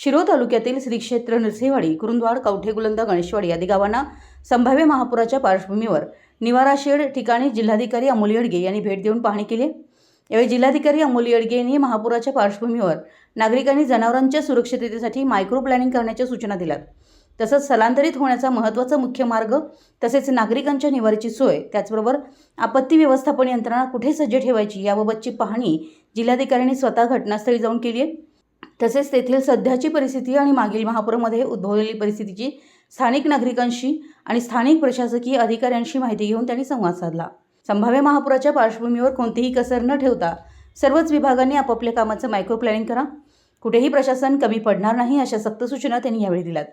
शिरो तालुक्यातील श्री क्षेत्र नरसिंहवाडी कुरुंदवाड कवठेगुलंद गणेशवाडी आदी गावांना संभाव्य महापुराच्या पार्श्वभूमीवर निवारा शेड ठिकाणी जिल्हाधिकारी अमोल येडगे यांनी भेट देऊन पाहणी केली. यावेळी जिल्हाधिकारी अमोल येडगे यांनी महापुराच्या पार्श्वभूमीवर नागरिकांनी जनावरांच्या सुरक्षिततेसाठी मायक्रो प्लॅनिंग करण्याच्या सूचना दिल्यात. तसंच स्थलांतरित होण्याचा महत्त्वाचा मुख्य मार्ग तसेच नागरिकांच्या निवारीची सोय त्याचबरोबर आपत्ती व्यवस्थापन यंत्रणा कुठे सज्ज ठेवायची याबाबतची पाहणी जिल्हाधिकाऱ्यांनी स्वतः घटनास्थळी जाऊन केली आहे. तसेच तेथील सध्याची परिस्थिती आणि मागील महापुरामध्ये उद्भवलेली परिस्थितीची स्थानिक नागरिकांशी आणि स्थानिक प्रशासकीय अधिकाऱ्यांशी माहिती घेऊन त्यांनी संवाद साधला. संभाव्य महापुराच्या पार्श्वभूमीवर कोणतीही कसर न ठेवता सर्वच विभागांनी आपापल्या कामाचं मायक्रो प्लॅनिंग करा. कुठेही प्रशासन कमी पडणार नाही अशा सक्त सूचना त्यांनी यावेळी दिल्यात.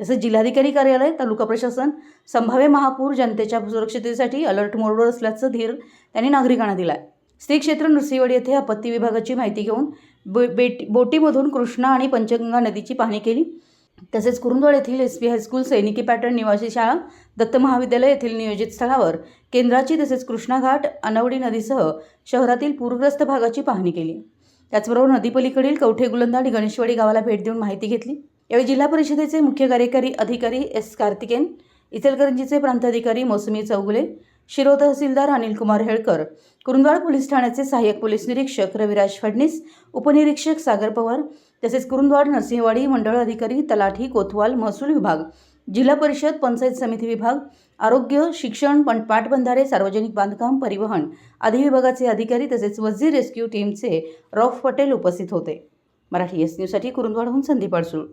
तसेच जिल्हाधिकारी कार्यालय तालुका प्रशासन संभाव्य महापूर जनतेच्या सुरक्षिततेसाठी अलर्ट मोडवर असल्याचं धीर त्यांनी नागरिकांना दिला आहे श्री क्षेत्र नृसिंहवाडी येथे आपत्ती विभागाची माहिती घेऊन बे बेटी बोटीमधून कृष्णा आणि पंचगंगा नदीची पाहणी केली. तसेच कुरुंदवाड येथील एस पी हायस्कूल सैनिकी पॅटर्न निवासी शाळा दत्त महाविद्यालय येथील नियोजित स्थळावर केंद्राची तसेच कृष्णा घाट अनवडी नदीसह शहरातील पूरग्रस्त भागाची पाहणी केली. त्याचबरोबर नदीपलीकडील कवठे गुलंदा आणि गणेशवाडी गावाला भेट देऊन माहिती घेतली. यावेळी जिल्हा परिषदेचे मुख्य कार्यकारी अधिकारी एस कार्तिकेन इचलकरंजीचे प्रांताधिकारी मोसमी चौगुले शिरो तहसीलदार अनिल कुमार हेळकर कुरुंदवाड पोलीस ठाण्याचे सहाय्यक पोलीस निरीक्षक रविराज फडणीस उपनिरीक्षक सागर पवार तसेच कुरुंदवाड नरसिंहवाडी मंडळ अधिकारी तलाठी कोतवाल महसूल विभाग जिल्हा परिषद पंचायत समिती विभाग आरोग्य शिक्षण पण पाटबंधारे सार्वजनिक बांधकाम परिवहन आदी विभागाचे अधिकारी तसेच वझीर रेस्क्यू टीमचे रॉफ पटेल उपस्थित होते. मराठी एस न्यूजसाठी कुरुंदवाडहून संदीप अडसूळ.